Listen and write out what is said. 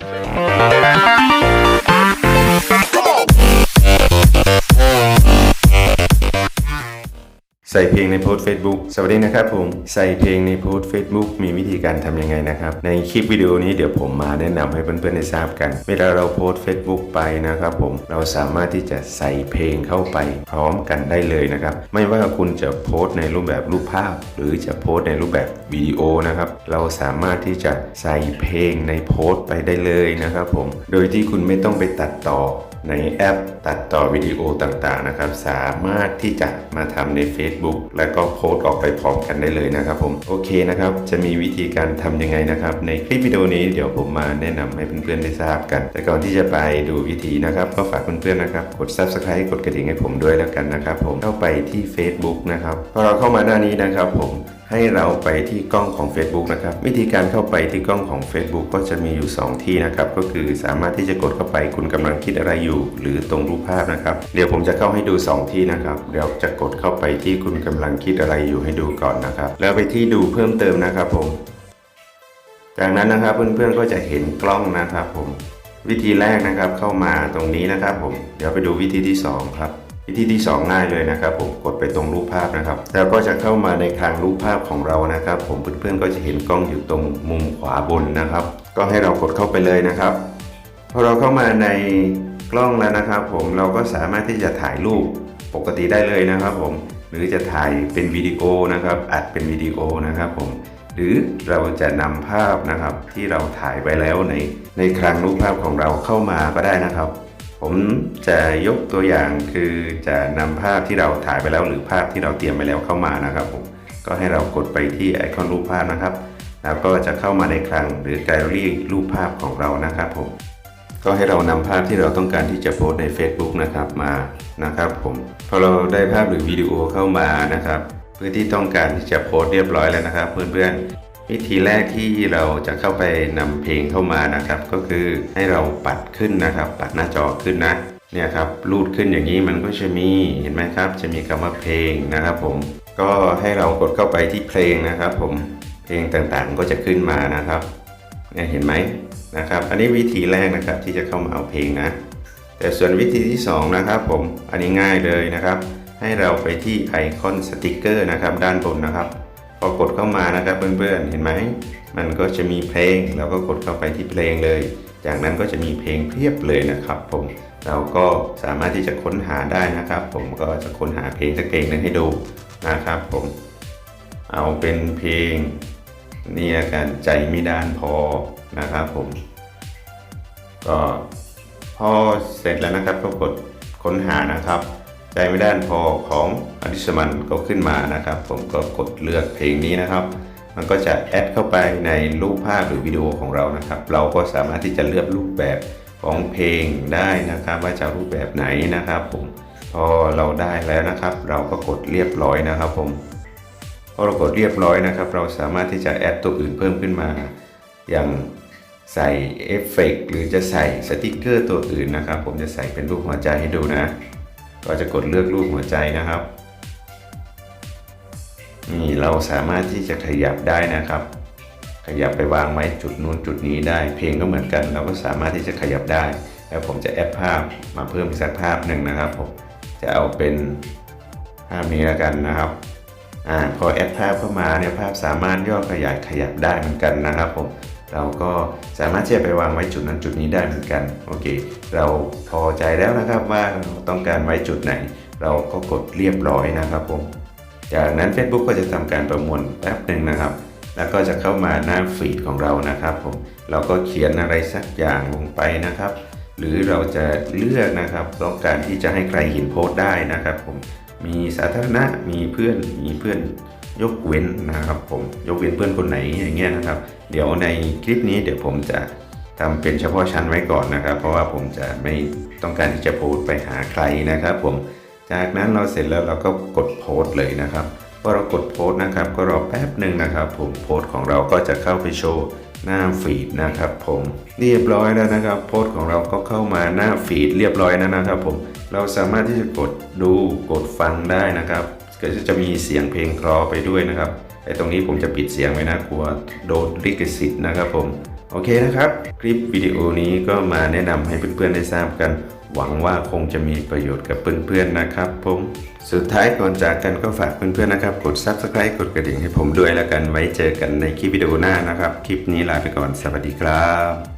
ใส่เพลงในโพสต์ Facebook สวัสดีนะครับผม ใส่เพลงในโพสต์ Facebook มีวิธีการทำยังไงนะครับ ในคลิปวิดีโอนี้เดี๋ยวผมมาแนะนำให้เพื่อนๆได้ทราบกัน เวลาเราโพสต์ Facebook ไปนะครับผม เราสามารถที่จะใส่เพลงเข้าไปพร้อมกันได้เลยนะครับ ไม่ว่าคุณจะโพสต์ในรูปแบบรูปภาพ หรือจะโพสต์ในรูปแบบวิดีโอนะครับ เราสามารถที่จะใส่เพลงในโพสต์ไปได้เลยนะครับผม โดยที่คุณไม่ต้องไปตัดต่อ ในแอปตัดต่อวิดีโอต่างๆนะครับ สามารถที่จะมาทำใน Facebook แล้วก็โพสต์ออกไปพร้อมกันได้เลยนะครับผมโอเคนะครับ จะมีวิธีการทำยังไงนะครับ ในคลิปวิดีโอนี้เดี๋ยวผมมาแนะนำให้เพื่อนๆได้ทราบกัน แต่ก่อนที่จะไปดูวิธีนะครับ ก็ฝากเพื่อนๆนะครับ กด Subscribe กดกระดิ่งให้ผมด้วยแล้วกันนะครับ ผมเข้าไปที่ Facebook นะครับพอเราเข้ามาหน้านี้นะครับผม ให้เราไปที่กล้องของ Facebook นะครับ วิธีการเข้าไปที่กล้องของ Facebook ก็จะมีอยู่ 2 ที่นะครับ ก็คือสามารถที่จะกดเข้าไปคุณกำลังคิดอะไรอยู่ หรือตรงรูปภาพนะครับ เดี๋ยวผมจะเข้าให้ดู 2 ที่นะครับ เดี๋ยวจะกดเข้าไปที่คุณกำลังคิดอะไรอยู่ให้ดูก่อนนะครับ แล้วไปที่ดูเพิ่มเติมนะครับผม จากนั้นนะครับเพื่อนๆก็จะเห็นกล้องนะครับผม วิธีแรกนะครับเข้ามาตรงนี้นะครับผม เดี๋ยวไปดูวิธีที่สองครับ วิธีที่ 2 ง่ายเลยนะครับ ผมกดไปตรงรูปภาพนะครับ แล้วก็จะเข้ามาในคลังรูปภาพของเรานะครับ ผมเพื่อนๆก็จะเห็นกล้องอยู่ตรงมุมขวาบนนะครับ ก็ให้เรากดเข้าไปเลยนะครับพอเราเข้ามาในกล้องแล้วนะครับ ผมเราก็สามารถที่จะถ่ายรูปปกติได้เลยนะครับ ผมหรือจะถ่ายเป็นวิดีโอนะครับ อัดเป็นวิดีโอนะครับผมหรือเราจะนำภาพนะครับที่เราถ่ายไว้แล้วในในคลังรูปภาพของเราเข้ามาก็ได้นะครับ ผมจะยกตัวอย่างคือจะนำภาพที่เราถ่ายไปแล้วหรือภาพที่เราเตรียมไปแล้วเข้ามานะครับผมก็ให้เรากดไปที่ไอคอนรูปภาพนะครับ แล้วก็จะเข้ามาในคลังหรือแกลเลอรี่รูปภาพของเรานะครับผมก็ให้เรานำภาพที่เราต้องการที่จะโพสใน Facebook นะครับมานะครับผมพอเราได้ภาพหรือวิดีโอเข้ามานะครับ เพื่อที่ต้องการที่จะโพสเรียบร้อยแล้วนะครับ เพื่อนๆ วิธีแรกที่เราจะเข้าไปนำเพลงเข้ามานะครับ ก็คือให้เราปัดขึ้นนะครับ ปัดหน้าจอขึ้นนะเนี่ยครับรูดขึ้นอย่างนี้มันก็จะมีเห็นไหมครับ จะมีคำว่าเพลงนะครับ ผมก็ให้เรากดเข้าไปที่เพลงนะครับ ผมเพลงต่างๆก็จะขึ้นมานะครับเนี่ยเห็นไหมนะครับ อันนี้วิธีแรกนะครับที่จะเข้ามาเอาเพลงนะแต่ส่วนวิธีที่สองนะครับผมอันนี้ง่ายเลยนะครับ ให้เราไปที่ไอคอนสติกเกอร์นะครับ ด้านบนนะครับ พอกดเข้ามานะครับเพื่อนๆเห็นไหมมันก็จะมีเพลงเราก็กดเข้าไปที่เพลงเลย จากนั้นก็จะมีเพลงเพียบเลยนะครับผมเราก็สามารถที่จะค้นหาได้นะครับ ผมก็จะค้นหาเพลงสักเพลงหนึงให้ดูนะครับผมเอาเป็นเพลงนี่ละกันใจไม่ด้านพอนะครับผมก็พอเสร็จแล้วนะครับก็กดค้นหานะครับ ใจไม่ด้านพอของอดิสมันก็ขึ้นมานะครับ ผมก็กดเลือกเพลงนี้นะครับ มันก็จะแอดเข้าไปในรูปภาพหรือวิดีโอของเรานะครับ เราก็สามารถที่จะเลือกรูปแบบของเพลงได้นะครับ ว่าจะรูปแบบไหนนะครับ ผมพอเราได้แล้วนะครับ เราก็กดเรียบร้อยนะครับ ผมพอเรากดเรียบร้อยนะครับ เราสามารถที่จะแอดตัวอื่นเพิ่มขึ้นมา อย่างใส่เอฟเฟกต์หรือจะใส่สติกเกอร์ตัวอื่นนะครับ ผมจะใส่เป็นรูปหัวใจให้ดูนะ ก็จะกดเลือกรูปหัวใจนะครับ นี่เราสามารถที่จะขยับได้นะครับ ขยับไปวางไว้จุดนู้นจุดนี้ได้ เพลงก็เหมือนกัน เราก็สามารถที่จะขยับได้ แล้วผมจะแอดภาพมาเพิ่มอีกสักภาพหนึ่งนะครับผมจะเอาเป็นภาพนี้แล้วกันนะครับอ่าพอแอดภาพเข้ามาเนี่ยภาพสามารถย่อขยายขยับได้เหมือนกันนะครับผม เราก็สามารถที่จะไปวางไว้จุดนั้นจุดนี้ได้เหมือนกันโอเค เราพอใจแล้วนะครับว่าต้องการไว้จุดไหน เราก็กดเรียบร้อยนะครับผมจากนั้น Facebook ก็จะทำการประมวลแป๊บหนึ่งนะครับ แล้วก็จะเข้ามาหน้าฟีดของเรานะครับผมเราก็เขียนอะไรสักอย่างลงไปนะครับ หรือเราจะเลือกนะครับต้องการที่จะให้ใครเห็นโพสต์ได้นะครับผมมีสาธารณะมีเพื่อนมีเพื่อน ยกเว้นนะครับผมยกเว้นเพื่อนคนไหนอย่างเงี้ยนะครับ เดี๋ยวในคลิปนี้เดี๋ยวผมจะทำเป็นเฉพาะชั้นไว้ก่อนนะครับ เพราะว่าผมจะไม่ต้องการที่จะโพสไปหาใครนะครับ ผมจากนั้นเราเสร็จแล้วเราก็กดโพสเลยนะครับพอเรากดโพสนะครับ ก็รอแป๊บหนึ่งนะครับ ผมโพสของเราก็จะเข้าไปโชว์หน้าฟีดนะครับ ผมเรียบร้อยแล้วนะครับ โพสของเราก็เข้ามาหน้าฟีดเรียบร้อยแล้วนะครับ ผมเราสามารถที่จะกดดูกดฟังได้นะครับ ก็จะมีเสียงเพลงคลอไปด้วยนะครับไอตรงนี้ผมจะปิดเสียงไว้นะกลัวโดนลิขสิทธิ์นะครับผมโอเคนะครับ คลิปวิดีโอนี้ก็มาแนะนำให้เพื่อนๆได้ทราบกัน หวังว่าคงจะมีประโยชน์กับเพื่อนๆนะครับผมสุดท้ายก่อนจากกันก็ฝากเพื่อนๆนะครับ กด Subscribe กดกระดิ่งให้ผมด้วยแล้วกันไว้เจอกันในคลิปวิดีโอหน้านะครับ คลิปนี้ลาไปก่อนสวัสดีครับ